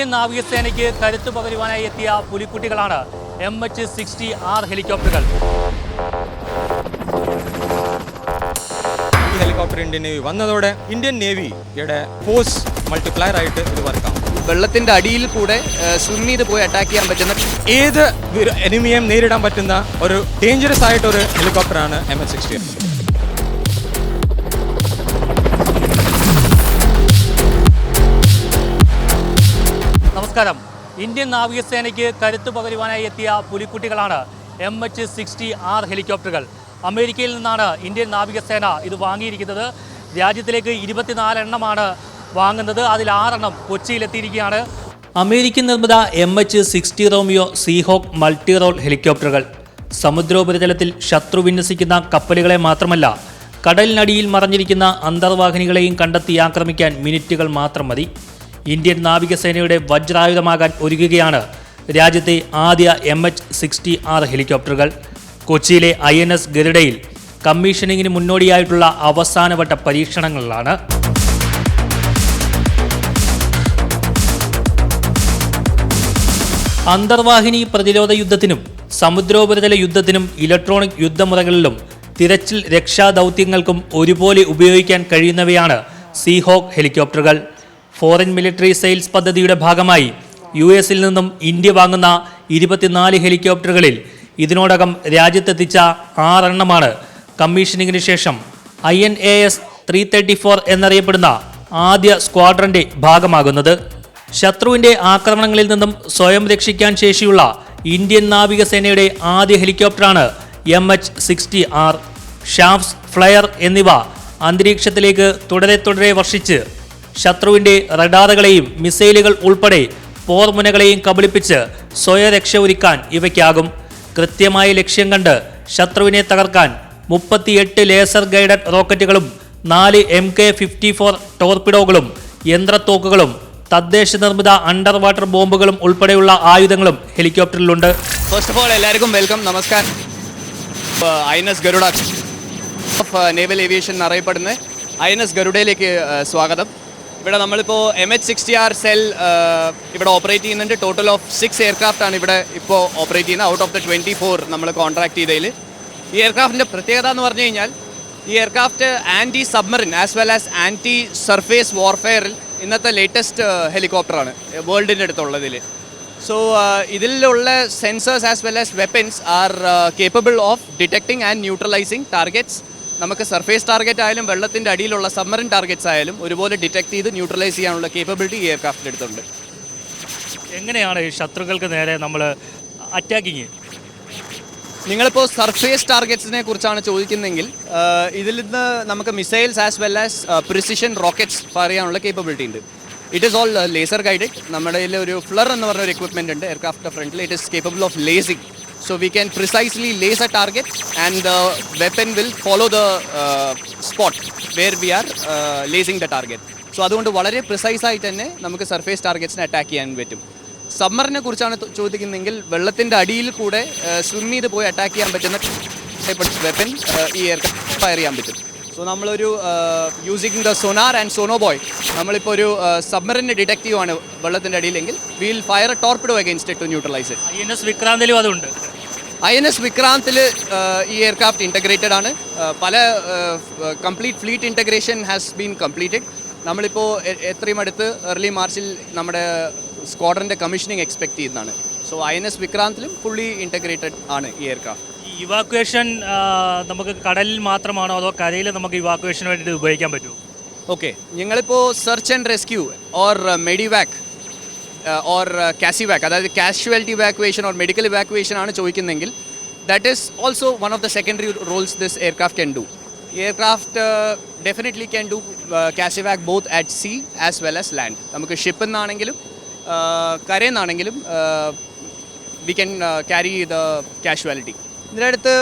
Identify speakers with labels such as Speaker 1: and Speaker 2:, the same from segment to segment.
Speaker 1: Indian നാവികസേനയ്ക്ക് കരുത്തു പകരുവാനായി എത്തിയ പുലിക്കുട്ടികളാണ് എം എച്ച് സിക്സ്റ്റി ആർ ഹെലികോപ്റ്ററുകൾ.
Speaker 2: ഈ ഹെലികോപ്റ്റർ ഇന്ത്യൻ നേവി വന്നതോടെ ഇന്ത്യൻ നേവിയുടെ ഫോഴ്സ് മൾട്ടിപ്ലയർ ആയിട്ട് ഇത് വർക്കാം
Speaker 3: വെള്ളത്തിന്റെ അടിയിൽ കൂടെ സ്വിം ചെയ്ത് പോയി അറ്റാക്ക് ചെയ്യാൻ പറ്റുന്ന
Speaker 2: ഏത് എനിമിയെയും നേരിടാൻ പറ്റുന്ന ഒരു ഡേഞ്ചറസ് ആയിട്ടൊരു ഹെലികോപ്റ്ററാണ് എം എച്ച് സിക്സ്റ്റി
Speaker 1: നമസ്കാരം. ഇന്ത്യൻ നാവികസേനയ്ക്ക് കരുത്തു പകരുവാനായി എത്തിയ പുലിക്കുട്ടികളാണ് എം എച്ച് സിക്സ്റ്റി ആർ ഹെലികോപ്റ്ററുകൾ. അമേരിക്കയിൽ നിന്നാണ് ഇന്ത്യൻ നാവികസേന ഇത് വാങ്ങിയിരിക്കുന്നത്. രാജ്യത്തിലേക്ക് ഇരുപത്തിനാലെണ്ണമാണ് വാങ്ങുന്നത്. അതിൽ ആറെണ്ണം കൊച്ചിയിലെത്തിയിരിക്കുകയാണ്. അമേരിക്കൻ നിർമ്മിത M H sixty Romeo Seahawk multi role ഹെലികോപ്റ്ററുകൾ. സമുദ്രോപരിതലത്തിൽ ശത്രു വിന്യസിക്കുന്ന കപ്പലുകളെ മാത്രമല്ല കടലിനടിയിൽ മറഞ്ഞിരിക്കുന്ന അന്തർവാഹിനികളെയും കണ്ടെത്തി ആക്രമിക്കാൻ മിനിറ്റുകൾ മാത്രം മതി. ഇന്ത്യൻ നാവികസേനയുടെ വജ്രായുധമാകാൻ ഒരുങ്ങുകയാണ് രാജ്യത്തെ ആദ്യ എം എച്ച് സിക്സ്റ്റി ആർ ഹെലികോപ്റ്ററുകൾ. കൊച്ചിയിലെ ഐ എൻ എസ് ഗരുഡയിൽ കമ്മീഷനിങ്ങിന് മുന്നോടിയായിട്ടുള്ള അവസാനവട്ട പരീക്ഷണങ്ങളിലാണ്. അന്തർവാഹിനി പ്രതിരോധ യുദ്ധത്തിനും സമുദ്രോപരിതല യുദ്ധത്തിനും ഇലക്ട്രോണിക് യുദ്ധമുറകളിലും തിരച്ചിൽ രക്ഷാദൗത്യങ്ങൾക്കും ഒരുപോലെ ഉപയോഗിക്കാൻ കഴിയുന്നവയാണ് സീഹോക്ക് ഹെലികോപ്റ്ററുകൾ. ഫോറിൻ മിലിറ്ററി സെയിൽസ് പദ്ധതിയുടെ ഭാഗമായി യു എസിൽ നിന്നും ഇന്ത്യ വാങ്ങുന്ന ഇരുപത്തിനാല് ഹെലികോപ്റ്ററുകളിൽ ഇതിനോടകം രാജ്യത്തെത്തിച്ച ആറെണ്ണമാണ്. കമ്മീഷനിങ്ങിന് ശേഷം I N A S three thirty four എന്നറിയപ്പെടുന്ന ആദ്യ സ്ക്വാഡ്രന്റെ ഭാഗമാകുന്നത്. ശത്രുവിന്റെ ആക്രമണങ്ങളിൽ നിന്നും സ്വയം രക്ഷിക്കാൻ ശേഷിയുള്ള ഇന്ത്യൻ നാവികസേനയുടെ ആദ്യ ഹെലികോപ്റ്ററാണ് M H sixty R chaffs flare എന്നിവ അന്തരീക്ഷത്തിലേക്ക് തുടരെ തുടരെ വർഷിച്ച് ശത്രുവിന്റെ റഡാറുകളെയും മിസൈലുകൾ ഉൾപ്പെടെ പോർമുനകളെയും കബളിപ്പിച്ച് സ്വയരക്ഷ ഒരുക്കാൻ ഇവയ്ക്കാകും. കൃത്യമായ ലക്ഷ്യം കണ്ട് ശത്രുവിനെ തകർക്കാൻ മുപ്പത്തിയെട്ട് ലേസർ ഗൈഡഡ് റോക്കറ്റുകളും നാല് എം കെ ഫിഫ്റ്റി ഫോർ ടോർപിഡോകളും യന്ത്രത്തോക്കുകളും തദ്ദേശ നിർമ്മിത അണ്ടർ വാട്ടർ ബോംബുകളും ഉൾപ്പെടെയുള്ള ആയുധങ്ങളും ഹെലികോപ്റ്ററിലുണ്ട്.
Speaker 3: ഫസ്റ്റ് ഓഫ് ഓൾ എല്ലാവർക്കും വെൽക്കം നമസ്കാരം. I N S Garuda of naval aviation എന്നറിയപ്പെടുന്ന ഐ എൻ എസ് ഗരുഡയിലേക്ക് സ്വാഗതം. ഇവിടെ നമ്മളിപ്പോൾ M H sixty R cell ഇവിടെ ഓപ്പറേറ്റ് ചെയ്യുന്നുണ്ട്. ടോട്ടൽ ഓഫ് സിക്സ് എയർക്രാഫ്റ്റ് ആണ് ഇവിടെ ഇപ്പോൾ ഓപ്പറേറ്റ് ചെയ്യുന്നത്. Out of the twenty four നമ്മൾ കോൺട്രാക്ട് ചെയ്തതിൽ ഈ എയർക്രാഫ്റ്റിന്റെ പ്രത്യേകത എന്ന് പറഞ്ഞു കഴിഞ്ഞാൽ ഈ aircraft anti submarine as well as anti surface വാർഫെയറിൽ ഇന്നത്തെ ലേറ്റസ്റ്റ് ഹെലികോപ്റ്ററാണ് വേൾഡിന്റെ അടുത്തുള്ളതിൽ സോ ഇതിലുള്ള sensors as well as weapons are capable of detecting and neutralising targets നമുക്ക് സർഫേസ് ടാർഗറ്റ് ആയാലും വെള്ളത്തിന്റെ അടിയിലുള്ള സബ്മറിൻ ടാർഗറ്റ്സ് ആയാലും ഒരുപോലെ ഡിറ്റക്ട് ചെയ്ത് ന്യൂട്രലൈസ് ചെയ്യാനുള്ള കേപ്പബിലിറ്റി ഈ എയർക്രാഫ്റ്റിന്റെ അടുത്തുണ്ട്.
Speaker 1: എങ്ങനെയാണ് ഈ ശത്രുക്കൾക്ക് നേരെ നമ്മൾ അറ്റാക്കിങ്
Speaker 3: നിങ്ങളിപ്പോൾ സർഫേസ് ടാർഗറ്റ്സിനെ കുറിച്ചാണ് ചോദിക്കുന്നതെങ്കിൽ ഇതിൽ നിന്ന് നമുക്ക് missiles as well as precision rockets fire ചെയ്യാനുള്ള കേപ്പബിലിറ്റി ഉണ്ട്. It is all laser guided നമ്മുടെ ഒരു ഫ്ലർ എന്ന് പറഞ്ഞ ഒരു എക്വിപ്മെന്റ് ഉണ്ട് എയർക്രാഫ്റ്റ് ഫ്രണ്ടിൽ it is capable of lasing so we can precisely target and the weapon will follow the uh, spot where we are uh, lasing the target. So അതുകൊണ്ട് വളരെ precise ആയി തന്നെ നമുക്ക് സർഫേസ് ടാർഗറ്റ്സിനെ അറ്റാക്ക് ചെയ്യാൻ പറ്റും. സമ്മറിനെ കുറിച്ചാണ് ചോദിക്കുന്നതെങ്കിൽ വെള്ളത്തിന്റെ അടിയിൽ കൂടെ സ്വിം ചെയ്ത് പോയി അറ്റാക്ക് ചെയ്യാൻ പറ്റുന്ന വെപ്പൻ ഈ എയർക്രാഫ്റ്റ് ഫയർ ചെയ്യാൻ പറ്റും. സോ നമ്മളൊരു using the sonar and sonobuoy നമ്മളിപ്പോൾ ഒരു സബ്മറിന്റെ ഡിറ്റക്ട് ചെയ്യുവാണ് വെള്ളത്തിന്റെ അടിയിലെങ്കിൽ. Will fire torpedo against to neutralise it
Speaker 1: വിക്രാന്തിലും അതുണ്ട്.
Speaker 3: ഐ എൻ എസ് വിക്രാന്തിൽ ഈ എയർക്രാഫ്റ്റ് ഇന്റഗ്രേറ്റഡ് ആണ്. പല complete fleet integration has been completed നമ്മളിപ്പോൾ എത്രയും അടുത്ത് ഏർലി മാർച്ചിൽ നമ്മുടെ സ്ക്വാഡറിന്റെ കമ്മീഷനിങ് എക്സ്പെക്ട് ചെയ്യുന്നതാണ്. സോ ഐ എൻ എസ് വിക്രാന്തിലും ഫുള്ളി ഇന്റഗ്രേറ്റഡ് ആണ് ഈ എയർക്രാഫ്റ്റ്
Speaker 1: ഈ ഇവാക്വേഷൻ നമുക്ക് കടലിൽ മാത്രമാണോ അതോ കരയിൽ നമുക്ക് ഇവാക്വേഷന് വേണ്ടിയിട്ട് ഉപയോഗിക്കാൻ പറ്റുമോ?
Speaker 3: ഓക്കെ ഞങ്ങളിപ്പോൾ search and rescue or medevac or casevac അതായത് casualty evacuation or medical evacuation ആണ് ചോദിക്കുന്നതെങ്കിൽ that is also one of the secondary roles this aircraft can do aircraft definitely can do casevac both at sea as well as land നമുക്ക് ഷിപ്പിൽ നിന്നാണെങ്കിലും കരയിൽ നിന്നാണെങ്കിലും we can carry the casualty ഇതിന്റെ അടുത്ത്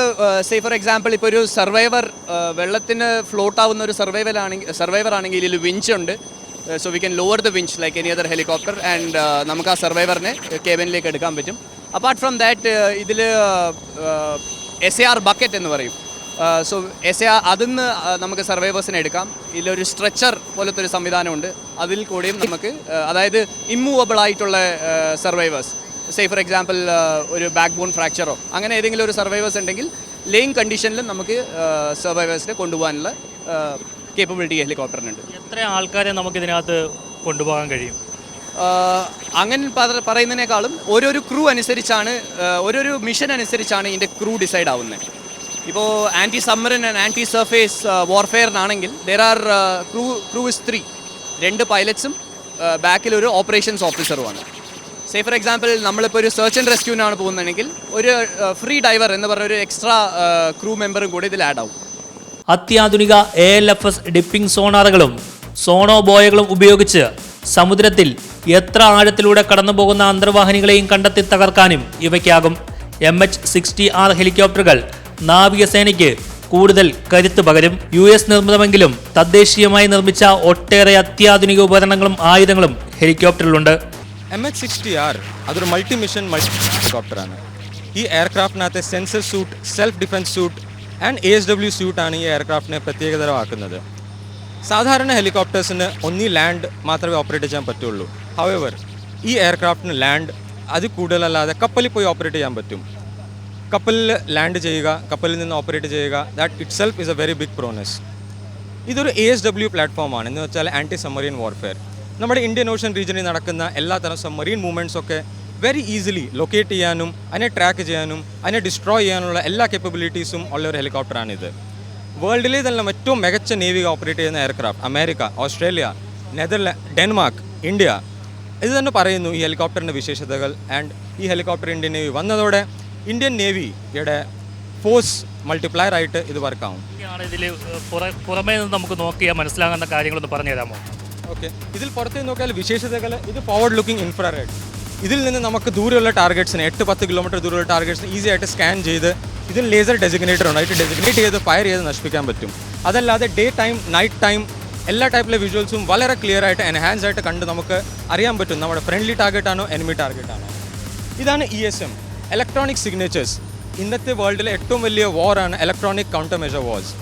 Speaker 3: say for example ഇപ്പോൾ ഒരു survivor വെള്ളത്തിന് ഫ്ലോട്ട് ആവുന്ന ഒരു സർവൈവൽ ആണെങ്കിൽ സർവൈവർ ആണെങ്കിൽ ഇതിൽ വിഞ്ച് ഉണ്ട്. So we can lower the winch like any other helicopter and നമുക്ക് ആ സർവൈവറിനെ കേബിനിലേക്ക് എടുക്കാൻ പറ്റും. അപ്പാർട്ട് ഫ്രം ദാറ്റ് ഇതിൽ എസ് എ ആർ ബക്കറ്റ് എന്ന് പറയും. സോ എസ് എ ആർ അതിന്ന് നമുക്ക് സർവൈവേഴ്സിനെ എടുക്കാം. ഇതിലൊരു സ്ട്രെച്ചർ പോലത്തെ ഒരു സംവിധാനമുണ്ട്. അതിൽ കൂടിയും നമുക്ക് അതായത് ഇമ്മൂവബിൾ ആയിട്ടുള്ള സർവൈവേഴ്സ്. സേ ഫോർ എക്സാമ്പിൾ ഒരു ബാക്ക് ബോൺ ഫ്രാക്ചറോ അങ്ങനെ ഏതെങ്കിലും ഒരു സർവൈവേഴ്സ് ഉണ്ടെങ്കിൽ ലെയിങ് കണ്ടീഷനിലും നമുക്ക് സർവൈവേഴ്സിനെ കൊണ്ടുപോകാനുള്ള കേപ്പബിലിറ്റി ഹെലികോപ്റ്ററിനുണ്ട്
Speaker 1: എത്ര ആൾക്കാരെ നമുക്ക് ഇതിനകത്ത് കൊണ്ടുപോകാൻ കഴിയും?
Speaker 3: അങ്ങനെ പറ- പറയുന്നതിനേക്കാളും ഓരോരോ ക്രൂ അനുസരിച്ചാണ് ഓരോരോ മിഷൻ അനുസരിച്ചാണ് ഇതിന്റെ ക്രൂ ഡിസൈഡ് ആവുന്നത്. ഇപ്പോൾ anti submarine and anti surface വാർഫെയറിനാണെങ്കിൽ there are crew crew is three രണ്ട് പൈലറ്റ്സും ബാക്കിൽ ഒരു ഓപ്പറേഷൻസ് ഓഫീസറുമാണ് സേ ഫോർ എക്സാമ്പിൾ നമ്മളിപ്പോൾ ഒരു സെർച്ച് ആൻഡ് റെസ്ക്യൂവിനാണ് പോകുന്നതെങ്കിൽ ഒരു ഫ്രീ ഡൈവർ എന്ന് പറഞ്ഞ ഒരു എക്സ്ട്രാ ക്രൂ മെമ്പറും കൂടി ഇതിൽ ആഡ് ആവും.
Speaker 1: അത്യാധുനിക A L F S dipping സോണാറുകളും സോണോ ബോയകളും ഉപയോഗിച്ച് സമുദ്രത്തിൽ എത്ര ആഴത്തിലൂടെ കടന്നുപോകുന്ന അന്തർവാഹിനികളെയും കണ്ടെത്തി തകർക്കാനും ഇവയ്ക്കാകും. എം എച്ച് സിക്സ്റ്റി ആർ ഹെലികോപ്റ്ററുകൾ നാവികസേനയ്ക്ക് കൂടുതൽ കരുത്ത് പകരും. യു എസ് നിർമ്മിതമെങ്കിലും തദ്ദേശീയമായി നിർമ്മിച്ച ഒട്ടേറെ അത്യാധുനിക ഉപകരണങ്ങളും ആയുധങ്ങളും ഹെലികോപ്റ്ററിലുണ്ട്.
Speaker 2: എം എച്ച് സിക്സ്റ്റി ആർ അതൊരു മൾട്ടി മിഷൻ മൾട്ടി ഹെലികോപ്റ്ററാണ്. ഈ എയർക്രാഫ്റ്റിനകത്തെ sensor suite self defence suite and A S W സ്യൂട്ടാണ് ഈ എയർക്രാഫ്റ്റിനെ പ്രത്യേകതരമാക്കുന്നത്. സാധാരണ ഹെലികോപ്റ്റേഴ്സിന് ഒന്നി ലാൻഡ് മാത്രമേ ഓപ്പറേറ്റ് ചെയ്യാൻ പറ്റുള്ളൂ. ഹവെവർ ഈ എയർക്രാഫ്റ്റിന് ലാൻഡ് അത് കൂടുതലല്ലാതെ കപ്പലിൽ പോയി ഓപ്പറേറ്റ് ചെയ്യാൻ പറ്റും. കപ്പലിൽ ലാൻഡ് ചെയ്യുക കപ്പലിൽ നിന്ന് ഓപ്പറേറ്റ് ചെയ്യുക that itself is a very big പ്രോനസ് ഇതൊരു എ എസ് ഡബ്ല്യു പ്ലാറ്റ്ഫോമാണ് എന്ന് വെച്ചാൽ ആന്റി സബ്മറീൻ വാർഫെയർ നമ്മുടെ ഇന്ത്യൻ ഓഷൻ റീജിയനിൽ നടക്കുന്ന എല്ലാ തരം മൂവ്മെന്റ്സ് ഒക്കെ വെരി ഈസിലി ലൊക്കേറ്റ് ചെയ്യാനും അതിനെ ട്രാക്ക് ചെയ്യാനും അതിനെ ഡിസ്ട്രോയ് ചെയ്യാനുള്ള എല്ലാ കേപ്പബിലിറ്റീസും ഉള്ള ഒരു ഹെലികോപ്റ്ററാണിത് വേൾഡിലെ തന്നെ ഏറ്റവും മികച്ച നേവിക ഓപ്പറേറ്റ് ചെയ്യുന്ന aircraft America Australia Netherland Denmark India. ഇത് തന്നെ പറയുന്നു ഈ ഹെലികോപ്റ്ററിന്റെ വിശേഷതകൾ. ആൻഡ് ഈ ഹെലികോപ്റ്റർ ഇന്ത്യൻ നേവി വന്നതോടെ ഇന്ത്യൻ നേവിയുടെ ഫോഴ്സ് മൾട്ടിപ്ലയർ ആയിട്ട് ഇത് വർക്കാവും
Speaker 1: ആവും. ഇതിൽ പുറമേ നിന്ന് നമുക്ക് നോക്കിയാൽ മനസ്സിലാകുന്ന കാര്യങ്ങളൊന്ന് പറഞ്ഞു തരാമോ?
Speaker 2: ഓക്കെ ഇതിൽ പുറത്തേക്ക് നോക്കിയാൽ വിശേഷതകൾ ഇത് ഫോർവേഡ് ലുക്കിംഗ് ഇൻഫ്രാറെഡ് ഇതിൽ നിന്ന് നമുക്ക് ദൂരെയുള്ള ടാർഗറ്റ്സിന് എട്ട് പത്ത് കിലോമീറ്റർ ദൂരെയുള്ള ടാർഗറ്റ്സിന് ഈസി ആയിട്ട് സ്കാൻ ചെയ്ത് ഇതിൽ ലേസർ ഡെസിഗ്നേറ്റർ ഉണ്ട് ആയിട്ട് ഡെസിഗ്നേറ്റ് ചെയ്ത് ഫയർ ചെയ്ത് നശിപ്പിക്കാൻ പറ്റും. അതല്ലാതെ ഡേ ടൈം നൈറ്റ് ടൈം എല്ലാ ടൈപ്പിലെ വിഷ്വൽസും വളരെ ക്ലിയർ ആയിട്ട് എൻഹാൻസ് ആയിട്ട് കണ്ട് നമുക്ക് അറിയാൻ പറ്റും നമ്മുടെ ഫ്രണ്ട്ലി ടാർഗറ്റ് ആണോ എനിമി ടാർഗറ്റ് ആണോ. ഇതാണ് E S M electronic signatures ഇന്നത്തെ വേൾഡിലെ ഏറ്റവും വലിയ വാറാണ് ഇലക്ട്രോണിക് കൗണ്ടർ മെഷർ വാർസ്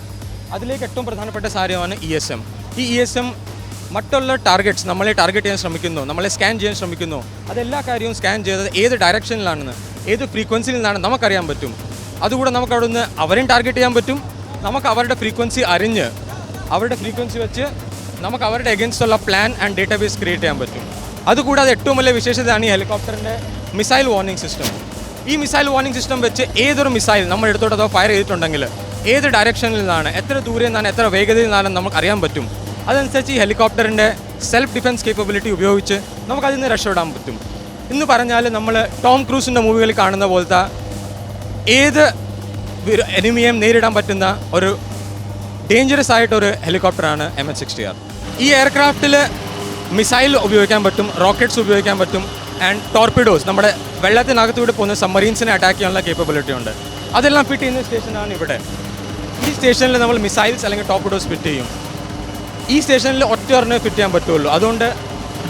Speaker 2: അതിലേക്ക് ഏറ്റവും പ്രധാനപ്പെട്ട കാര്യമാണ് ഇ എസ് എം ഈ ഇ എസ് എം മറ്റുള്ള ടാർഗറ്റ്സ് നമ്മളെ ടാർഗറ്റ് ചെയ്യാൻ ശ്രമിക്കുന്നു നമ്മളെ സ്കാൻ ചെയ്യാൻ ശ്രമിക്കുന്നു. അതെല്ലാ കാര്യവും സ്കാൻ ചെയ്തത് ഏത് ഡയറക്ഷനിലാണെന്ന് ഏത് ഫ്രീക്വൻസിയിൽ നിന്നാണ് നമുക്കറിയാൻ പറ്റും. അതുകൂടെ നമുക്ക് അവിടെ നിന്ന് അവരെയും ടാർഗറ്റ് ചെയ്യാൻ പറ്റും. നമുക്ക് അവരുടെ ഫ്രീക്വൻസി അറിഞ്ഞ് അവരുടെ ഫ്രീക്വൻസി വെച്ച് നമുക്ക് അവരുടെ എഗൻസ്റ്റ് ഉള്ള പ്ലാൻ ആൻഡ് ഡേറ്റാബേസ് ക്രിയേറ്റ് ചെയ്യാൻ പറ്റും. അതുകൂടാതെ ഏറ്റവും വലിയ വിശേഷതയാണ് ഈ ഹെലികോപ്റ്ററിന്റെ മിസൈൽ വാർണിംഗ് സിസ്റ്റം ഈ മിസൈൽ വാർണിംഗ് സിസ്റ്റം വെച്ച് ഏതൊരു മിസൈൽ നമ്മൾ എടുത്തോട്ട് അതോ ഫയർ ചെയ്തിട്ടുണ്ടെങ്കിൽ ഏത് ഡയറക്ഷനിൽ നിന്നാണ് എത്ര ദൂരെ നിന്നാണ് എത്ര വേഗതയിൽ നിന്നാണ് നമുക്ക് അറിയാൻ പറ്റും. അതനുസരിച്ച് ഈ ഹെലികോപ്റ്ററിന്റെ സെൽഫ് ഡിഫെൻസ് കേപ്പബിലിറ്റി ഉപയോഗിച്ച് നമുക്കതിൽ നിന്ന് രക്ഷപ്പെടാൻ പറ്റും. എന്ന് പറഞ്ഞാൽ നമ്മൾ ടോം ക്രൂസിന്റെ മൂവികളിൽ കാണുന്ന പോലത്തെ ഏത് എനിമിയെയും നേരിടാൻ പറ്റുന്ന ഒരു ഡേഞ്ചറസ് ആയിട്ടൊരു ഹെലികോപ്റ്ററാണ് എം എച്ച് സിക്സ്റ്റി ആർ ഈ എയർക്രാഫ്റ്റിൽ മിസൈൽ ഉപയോഗിക്കാൻ പറ്റും റോക്കറ്റ്സ് ഉപയോഗിക്കാൻ പറ്റും ആൻഡ് ടോർപിഡോസ് നമ്മുടെ വെള്ളത്തിനകത്തൂടെ പോകുന്ന സബ്മറീൻസിനെ അറ്റാക്ക് ചെയ്യാനുള്ള കേപ്പബിലിറ്റി ഉണ്ട്. അതെല്ലാം ഫിറ്റ് ചെയ്യുന്ന സ്റ്റേഷനാണ് ഇവിടെ. ഈ സ്റ്റേഷനിൽ നമ്മൾ മിസൈൽസ് അല്ലെങ്കിൽ ടോർപിഡോസ് ഫിറ്റ് ചെയ്യും. ഈ സ്റ്റേഷനിൽ ഒറ്റ ഒരെണ്ണേ ഫിറ്റ് ചെയ്യാൻ പറ്റുള്ളൂ. അതുകൊണ്ട്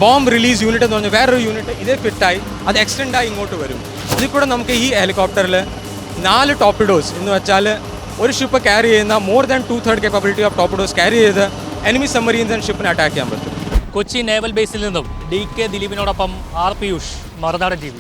Speaker 2: ബോംബ് റിലീസ് യൂണിറ്റ് എന്ന് പറഞ്ഞാൽ വേറൊരു യൂണിറ്റ് ഇതേ ഫിറ്റായി അത് എക്സ്റ്റെൻഡായി ഇങ്ങോട്ട് വരും. ഇതിൽ കൂടെ നമുക്ക് ഈ ഹെലികോപ്റ്ററിൽ നാല് ടോപ്പിഡോസ് എന്ന് വെച്ചാൽ ഒരു ഷിപ്പ് ക്യാരി ചെയ്യുന്ന more than two third capability of torpedoes carry ചെയ്ത് എനിമി സബ്മറീൻസ് ആൻഡ് ഷിപ്പിനെ അറ്റാക്ക് ചെയ്യാൻ പറ്റും.
Speaker 1: കൊച്ചി നേവൽ ബേസിൽ നിന്നും ഡി കെ ദിലീപിനോടൊപ്പം ആർ പിയൂഷ് മറുനാടൻ ടി